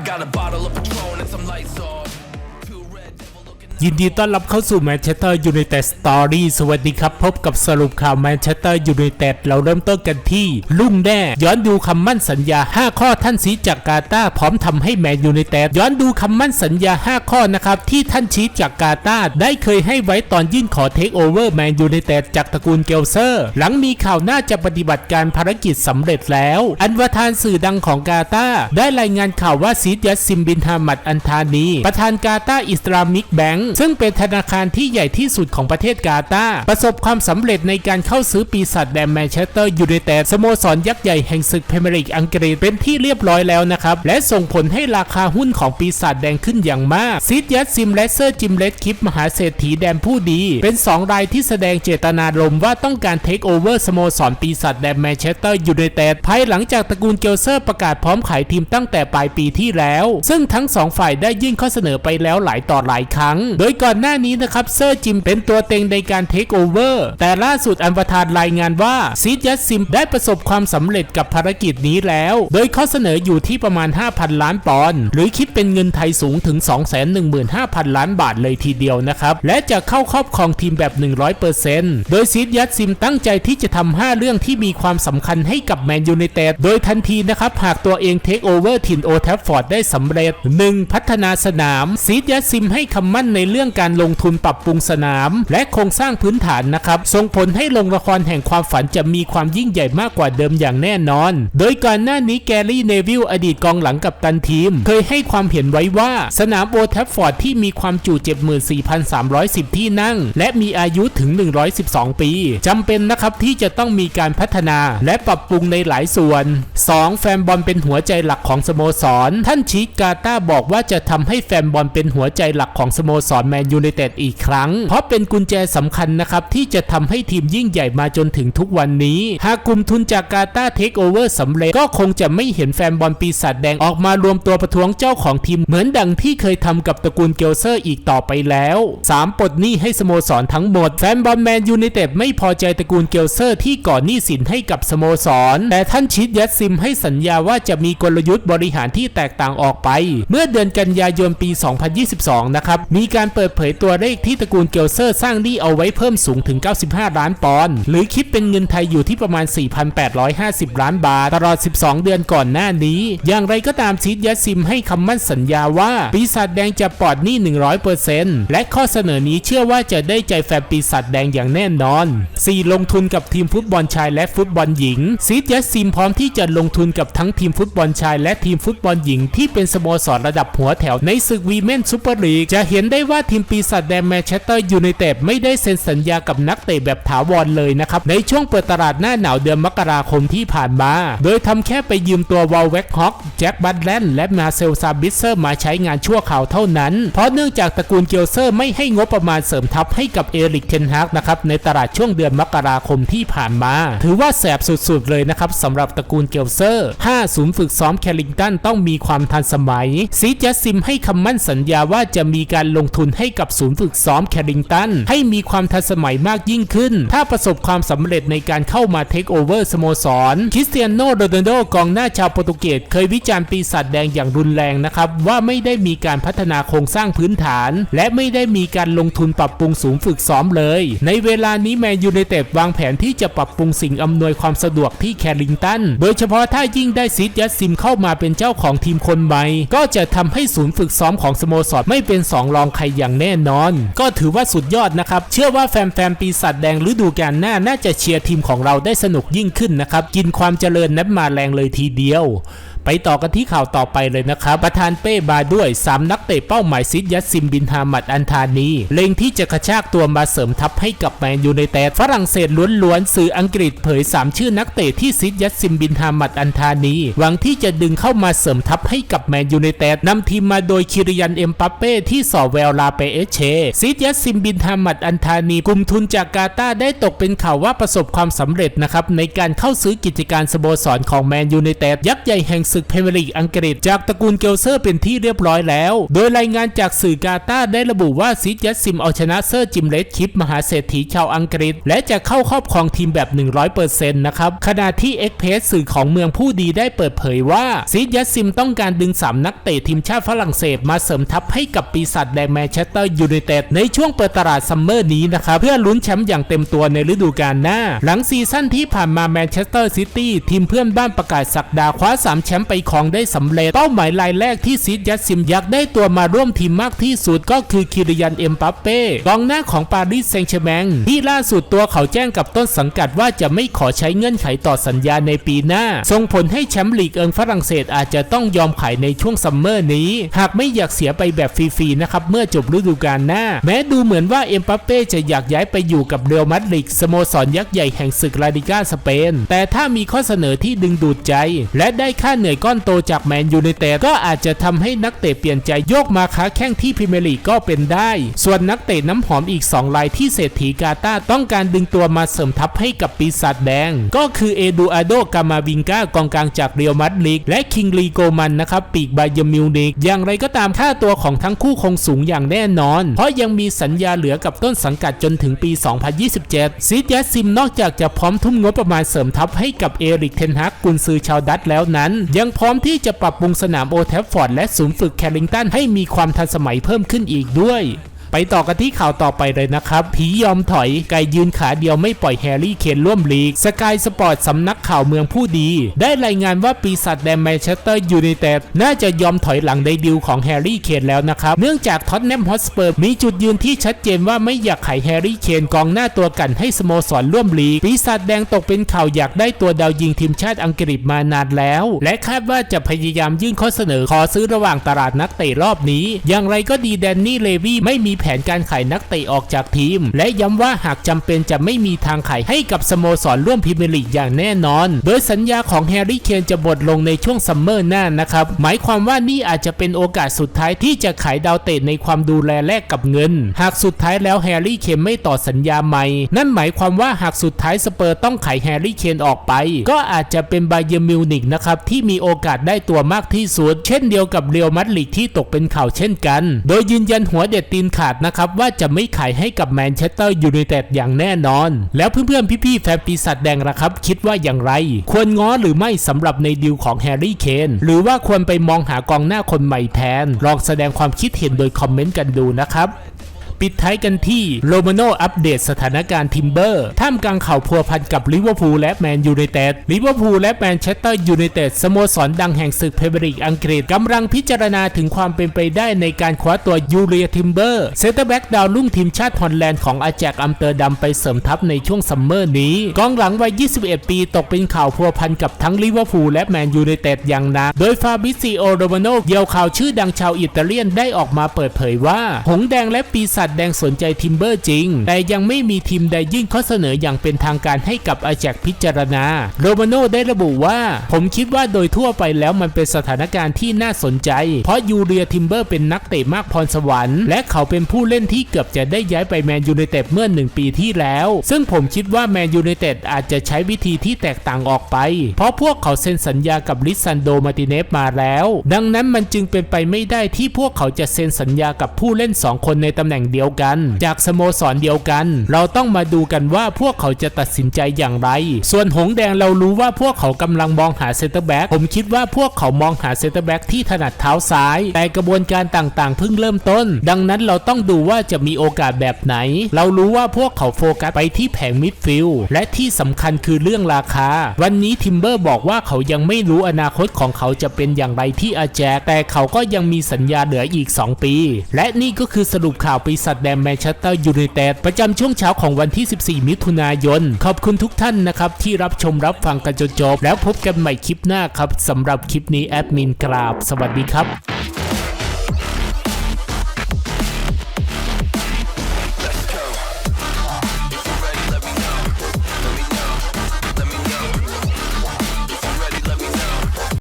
I got a bottle of ยินดีต้อนรับเข้าสู่แมนเชสเตอร์ยูไนเต็ดสตอรี่สวัสดีครับ พบกับสรุปข่าวแมนเชสเตอร์ยูไนเต็ดเราเริ่มต้นกันที่ ลุ่งแน่ย้อนดูคำมั่นสัญญา 5 ข้อท่านชี้จากกาตาพร้อมทำให้แมนยูไนเต็ดย้อนดูคำมั่นสัญญา 5 ข้อนะครับ ที่ท่านชีจากกาตาได้เคยให้ไว้ตอนยื่นขอเทคโอเวอร์แมนยูไนเต็ดจากตระกูลเกลเซอร์ หลังมีข่าวน่าจะปฏิบัติการภารกิจสำเร็จแล้ว อันวทานสื่อดังของกาตาได้รายงานข่าวว่าซีดยัสซิมบินฮามัดอันธานี ประธานกาตาอิสลามิกแบงก์ซึ่งเป็นธนาคารที่ใหญ่ที่สุดของประเทศกาตาร์ประสบความสำเร็จในการเข้าซื้อปีศาจแดนแมนเชสเตอร์ยูไนเต็ดสโมสรยักษ์ใหญ่แห่งศึกพรีเมียร์ลีกอังกฤษเป็นที่เรียบร้อยแล้วนะครับ และส่งผลให้ราคาหุ้นของปีศาจแดงขึ้นอย่างมากซีดยัสซิมและเซอร์จิมเลสคิปมหาเศรษฐีแดนผู้ดี เป็น 2 รายที่แสดงเจตนารมว่าต้องการเทคโอเวอร์สโมสรปีศาจแดนแมนเชสเตอร์ยูไนเต็ดภายหลังจากตระกูลเกลเซอร์ประกาศพร้อมขายทีมตั้งแต่ปลายปีที่แล้ว ซึ่งทั้งสองฝ่ายได้ยื่นข้อเสนอไปแล้วหลายต่อหลายครั้งโดยก่อนหน้านี้นะครับเซอร์จิมเป็นตัวเต็งในการเทคโอเวอร์แต่ล่าสุดอันประธานรายงานว่าซีดยัสซิมได้ประสบความสำเร็จกับภารกิจนี้แล้ว โดยข้อเสนออยู่ที่ประมาณ 5,000 ล้านปอนด์หรือคิดเป็นเงินไทยสูงถึง 215,000 ล้านบาทเลยทีเดียวนะครับ และจะเข้าครอบครองทีมแบบ 100%โดยซีดยัสซิมตั้งใจที่จะทำ5เรื่องที่มีความสำคัญให้กับแมนยูไนเต็ดโดยทันทีนะครับหากตัวเองเทคโอเวอร์ถิ่นโอแทฟฟอร์ดได้สำเร็จ 1. พัฒนาสนามซีดยัสซิมให้คำมั่นในเรื่องการลงทุนปรับปรุงสนาม และโครงสร้างพื้นฐานนะครับส่งผลให้โรงละครแห่งความฝันจะมีความยิ่งใหญ่มากกว่าเดิมอย่างแน่นอน โดยก่อนหน้านี้แกรี่เนวิลอดีตกองหลังกับตันทีม เคยให้ความเห็นไว้ว่าสนามโอแทฟฟอร์ดที่มีความจุ74,310 ที่นั่ง และมีอายุถึง 112 ปีจำเป็นนะครับที่จะต้องมีการพัฒนาและปรับปรุงในหลายส่วน 2. แฟนบอลเป็นหัวใจหลักของสโมสร ท่านชิกาตาบอกว่าจะทำให้แฟนบอลเป็นหัวใจหลักของสโมสรแมนยูไนเต็ดอีกครั้ง เพราะเป็นกุญแจสำคัญนะครับ ที่จะทำให้ทีมยิ่งใหญ่มาจนถึงทุกวันนี้ หากกลุ่มทุนจากกาตาเทคโอเวอร์สำเร็จก็คงจะไม่เห็นแฟนบอลปีศาจแดงออกมารวมตัวประท้วงเจ้าของทีมเหมือนดังที่เคยทำกับตระกูลเกลเซอร์อีกต่อไปแล้ว 3. ปลดหนี้ให้สโมสรทั้งหมด แฟนบอลแมนยูไนเต็ดไม่พอใจตระกูลเกลเซอร์ที่ก่อนหนี้สินให้กับสโมสร แต่ท่านชิดยัดซิมให้สัญญาว่าจะมีกลยุทธ์บริหารที่แตกต่างออกไป เมื่อเดือนกันยายนปี 2022 นะครับ มีการเปิดเผยตัวเลขที่ตระกูลเกลเซอร์สร้างหนี้เอาไว้เพิ่มสูงถึง 95 ล้านปอนด์หรือคิดเป็นเงินไทยอยู่ที่ประมาณ 4,850 ล้านบาท ตลอด 12 เดือนก่อนหน้านี้ อย่างไรก็ตามชิดยัดซิมให้คำมั่นสัญญาว่าปีศาจแดงจะปลอดหนี้ 100%และข้อเสนอนี้เชื่อว่าจะได้ใจแฟนปีศาจแดงอย่างแน่นอน 4. ลงทุนกับทีมฟุตบอลชายและฟุตบอลหญิงซีดยัสซิมพร้อมที่จะลงทุนกับทั้งทีมฟุตบอลชายและทีมฟุตบอลหญิง ที่เป็นสโมสรระดับหัวแถวในศึกวีเมนซูเปอร์ลีกจะเห็นได้ว่าทีมปีศาจแดงแมนเชสเตอร์ยูไนเต็ดไม่ได้เซ็นสัญญากับนักเตะแบบถาวรเลยนะครับในช่วงเปิดตลาดหน้าหนาวเดือนมกราคมที่ผ่านมา โดยทำแค่ไปยืมตัววอลเวกฮอกแจ็คบัตแลนและมาเซลซาบิสเซอร์มาใช้งานชั่วคราวเท่านั้น เพราะเนื่องจากตระกูลเกียวเซอร์ไม่ให้งบประมาณเสริมทัพให้กับเอริกเทนฮากนะครับในตลาดช่วงเดือนมกราคมที่ผ่านมา ถือว่าแสบสุดๆเลยนะครับสำหรับตระกูลเกียวเซอร์5ศูนย์ฝึกซ้อมแคลิงตันต้องมีความทันสมัยซีจัสซิมให้คำมั่นสัญญาว่าจะมีการลงทุนให้กับศูนย์ฝึกซ้อมแคลิงตัน ให้มีความทันสมัยมากยิ่งขึ้น ถ้าประสบความสำเร็จในการเข้ามาเทคโอเวอร์สโมสรคริสเตียโนโรนัลโดกองหน้าชาวโปรตุเกสเคยวิจารณ์ปีศาจแดงอย่างรุนแรงนะครับ ว่าไม่ได้มีการพัฒนาโครงสร้างพื้นฐาน และไม่ได้มีการลงทุนปรับปรุงศูนย์ฝึกซ้อมเลย ในเวลานี้แมนยูไนเต็ดวางแผนที่จะปรับปรุงสิ่งอำนวยความสะดวกที่แคลิงตัน โดยเฉพาะถ้ายิ่งได้ซิดยัสซิมเข้ามาเป็นเจ้าของทีมคนใหม่ก็จะทำให้ศูนย์ฝึกซ้อมของสโมสรไม่เป็นสองรองใครอย่างแน่นอน ก็ถือว่าสุดยอดนะครับ เชื่อว่าแฟนๆปีศาจแดงฤดูกาลหน้าน่าจะเชียร์ทีมของเราได้สนุกยิ่งขึ้นนะครับ กินความเจริญนับมาแรงเลยทีเดียว ไปต่อกันที่ข่าวต่อไปเลยนะครับ ประธานเป้มาด้วย 3 นักเตะเป้าหมายซิดยัสซิมบินฮามัดอันธานี เล็งที่จะกระชากตัวมาเสริมทัพให้กับแมนยูไนเต็ดฝรั่งเศสล้วนๆสื่ออังกฤษเผย 3 ชื่อนักเตะที่ซิดยัสซิมบินฮามัดอันธานี หวังที่จะดึงเข้ามาเสริมทัพให้กับแมนยูไนเต็ดนำทีมมาโดยคิริยันเอ็มปัปเป้ที่สอแววลาเปเอเชซิดยัสซิมบินฮามัดอันธานีกลุ่มทุนจากกาตาได้ตกเป็นข่าวว่าประสบความสำเร็จนะครับในการเข้าซื้อกิจการสโมสรของแมนยูไนเต็ดยักษ์ใหญ่แห่งศึกเพเมร์ลีกอังกฤษจากตระกูลเกลเซอร์เป็นที่เรียบร้อยแล้ว โดยรายงานจากสื่อกาตาได้ระบุว่าซิดยัสซิมเอาชนะเซอร์จิมเลสคิปมหาเศรษฐีชาวอังกฤษ และจะเข้าครอบครองทีมแบบ 100%นะครับขณะที่เอ็กเพสสื่อของเมืองผู้ดีได้เปิดเผยว่าซิดยัสซิมต้องการดึง 3 นักเตะทีมชาติฝรั่งเศสมาเสริมทัพให้กับปีศาจแดงแมนเชสเตอร์ยูไนเต็ดในช่วงเปิดตลาดซัมเมอร์นี้นะครับเพื่อลุ้นแชมป์อย่างเต็มตัวในฤดูกาลหน้า หลังซีซั่นที่ผ่านมาแมนเชสเตอร์ซิตี้ทีมเพื่อนบ้านประกาศสักดาคว้า 3 แชมป์ไปครองได้สำเร็จ เป้าหมายรายแรกที่ซิดยัสซิมยักได้ตัวมาร่วมทีมมากที่สุดก็คือคิริยันเอ็มปัปเป้กองหน้าของปารีสแซงต์แชร์แมงที่ล่าสุดตัวเขาแจ้งกับต้นสังกัดว่าจะไม่ขอใช้เงื่อนไขต่อสัญญาในปีหน้า ส่งผลให้แชมป์ลีกเอิงฝรั่งเศสอาจจะต้องยอมขายในช่วงซัมเมอร์นี้ หากไม่อยากเสียไปแบบฟรีๆนะครับเมื่อจบฤดูกาลหน้า แม้ดูเหมือนว่าเอ็มปัปเป้จะอยากย้ายไปอยู่กับเรอัลมาดริดสโมสรยักษ์ใหญ่แห่งศึกลาลิกาสเปน แต่ถ้ามีข้อเสนอที่ดึงดูดใจ และได้ค่าเหนื่อยก้อนโตจากแมนยูไนเต็ดก็อาจจะทำให้นักเตะเปลี่ยนใจโยกมาค้าแข้งที่พรีเมียร์ลีกก็เป็นได้ ส่วนนักเตะน้ำหอมอีก 2 รายที่เศรษฐีกาตาต้องการดึงตัวมาเสริมทัพให้กับปีศาจแดง ก็คือเอดูอาโดกามาวิงกากองกลางจากเรียวมัดริดและคิงลีโกมันนะครับปีกบายมิวนิกอย่างไรก็ตามค่าตัวของทั้งคู่คงสูงอย่างแน่นอน เพราะยังมีสัญญาเหลือกับต้นสังกัดจนถึงปี 2027 ซิดยัสซิมนอกจากจะพร้อมทุ่มงบประมาณเสริมทัพให้กับเอริกเทนฮักกุนซือชาวดัตแล้วนั้นยังพร้อมที่จะปรับปรุงสนามโอแทฟฟอร์ดและศูนย์ฝึกแคลิงตันให้มีความทันสมัยเพิ่มขึ้นอีกด้วย ไปต่อกันที่ข่าวต่อไปเลยนะครับ ผียอมถอยไก่ยืนขาเดียวไม่ปล่อยแฮร์รี่เคนร่วมลีกสกายสปอร์ตสำนักข่าวเมืองผู้ดี ได้รายงานว่าปีศาจแดงแมนเชสเตอร์ยูไนเต็ดน่าจะยอมถอยหลังในดิวของแฮร์รี่เคนแล้วนะครับ เนื่องจากท็อตแนมฮอตสเปอร์มีจุดยืนที่ชัดเจนว่าไม่อยากขายแฮร์รี่เคนกองหน้าตัวกันให้สโมสรร่วมลีก ปีศาจแดงตกเป็นข่าวอยากได้ตัวดาวยิงทีมชาติอังกฤษมานานแล้ว และคาดว่าจะพยายามยื่นข้อเสนอขอซื้อระหว่างตลาดนักเตะรอบนี้ อย่างไรก็ดีแดนนี่เลวี่ไม่มีแผนการขายนักเตะออกจากทีม และย้ำว่าหากจำเป็นจะไม่มีทางขายให้กับสโมสรร่วมพรีเมียร์ลีกอย่างแน่นอน โดยสัญญาของแฮร์รี่เคนจะหมดลงในช่วงซัมเมอร์หน้านะครับ หมายความว่านี่อาจจะเป็นโอกาสสุดท้ายที่จะขายดาวเตะในความดูแลแลกกับเงิน หากสุดท้ายแล้วแฮร์รี่เคนไม่ต่อสัญญาใหม่ นั่นหมายความว่าหากสุดท้ายสเปอร์ต้องขายแฮร์รี่เคนออกไป ก็อาจจะเป็นบาเยอร์มิวนิกนะครับที่มีโอกาสได้ตัวมากที่สุด เช่นเดียวกับเรียวมัดลิกที่ตกเป็นข่าวเช่นกัน โดยยืนยันหัวเด็ดตีนขาดนะครับว่าจะไม่ขายให้กับแมนเชสเตอร์ยูไนเต็ดอย่างแน่นอน แล้วเพื่อนๆพี่ๆแฟนปีศาจแดงละครับ คิดว่าอย่างไร ควรง้อหรือไม่สำหรับในดีลของแฮร์รี่เคนหรือว่าควรไปมองหากองหน้าคนใหม่แทน ลองแสดงความคิดเห็นโดยคอมเมนต์กันดูนะครับ ปิดท้ายกันที่โรมาโนอัปเดตสถานการณ์ทิมเบอร์ท่ามกลางข่าวพัวพันกับลิเวอร์พูลและแมนยูไนเต็ดลิเวอร์พูลและแมนเชสเตอร์ยูไนเต็ดสโมสรดังแห่งศึกเพเบริกอังกฤษกำลังพิจารณาถึงความเป็นไปได้ในการคว้าตัวยูเรียทิมเบอร์เซนเตอร์แบ็กดาวรุ่งทีมชาติฮอลแลนด์ของอาแจกอัมเตอร์ดัมไปเสริมทัพในช่วงซัมเมอร์นี้กองหลังวัย 21 ปีตกเป็นข่าวพัวพันกับทั้งลิเวอร์พูลและแมนยูไนเต็ดอย่างหนักโดยฟาบิซิโอโรมาโนเกี่ยวข่าวชื่อดังชาวอิตาเลียนได้ออกมาเปิดเผยว่า หงแดงและปีศาจแดงสนใจทิมเบอร์จริง แต่ยังไม่มีทีมใดยื่นข้อเสนออย่างเป็นทางการให้กับอาแจกพิจารณา โรมาโนได้ระบุว่า ผมคิดว่าโดยทั่วไปแล้วมันเป็นสถานการณ์ที่น่าสนใจ เพราะยูเรียทิมเบอร์เป็นนักเตะมากพรสวรรค์ และเขาเป็นผู้เล่นที่เกือบจะได้ย้ายไปแมนยูไนเต็ดเมื่อหนึ่งปีที่แล้ว ซึ่งผมคิดว่าแมนยูไนเต็ดอาจจะใช้วิธีที่แตกต่างออกไป เพราะพวกเขาเซ็นสัญญากับลิซันโดมาติเนฟมาแล้ว ดังนั้นมันจึงเป็นไปไม่ได้ที่พวกเขาจะเซ็นสัญญากับผู้เล่นสองคนในตำแหน่งเดียวกัน จากสโมสรเดียวกัน เราต้องมาดูกันว่าพวกเขาจะตัดสินใจอย่างไร ส่วนหงส์แดงเรารู้ว่าพวกเขากำลังมองหาเซนเตอร์แบ็กผมคิดว่าพวกเขามองหาเซนเตอร์แบ็กที่ถนัดเท้าซ้าย แต่กระบวนการต่างๆ เพิ่งเริ่มต้น ดังนั้นเราต้องดูว่าจะมีโอกาสแบบไหน เรารู้ว่าพวกเขาโฟกัสไปที่แผงมิดฟิลด์และที่สำคัญคือเรื่องราคา วันนี้ทิมเบอร์บอกว่าเขายังไม่รู้อนาคตของเขาจะเป็นอย่างไรที่อาแจกแต่เขาก็ยังมีสัญญาเหลืออีก 2 ปี และนี่ก็คือสรุปข่าวปีศาจแดงแมนเชสเตอร์ยูไนเต็ดประจำช่วงเช้าของวันที่ 14 มิถุนายน ขอบคุณทุกท่านนะครับที่รับชมรับฟังกันจนจบ แล้วพบกันใหม่คลิปหน้าครับสำหรับคลิปนี้แอดมินกราบ สวัสดีครับ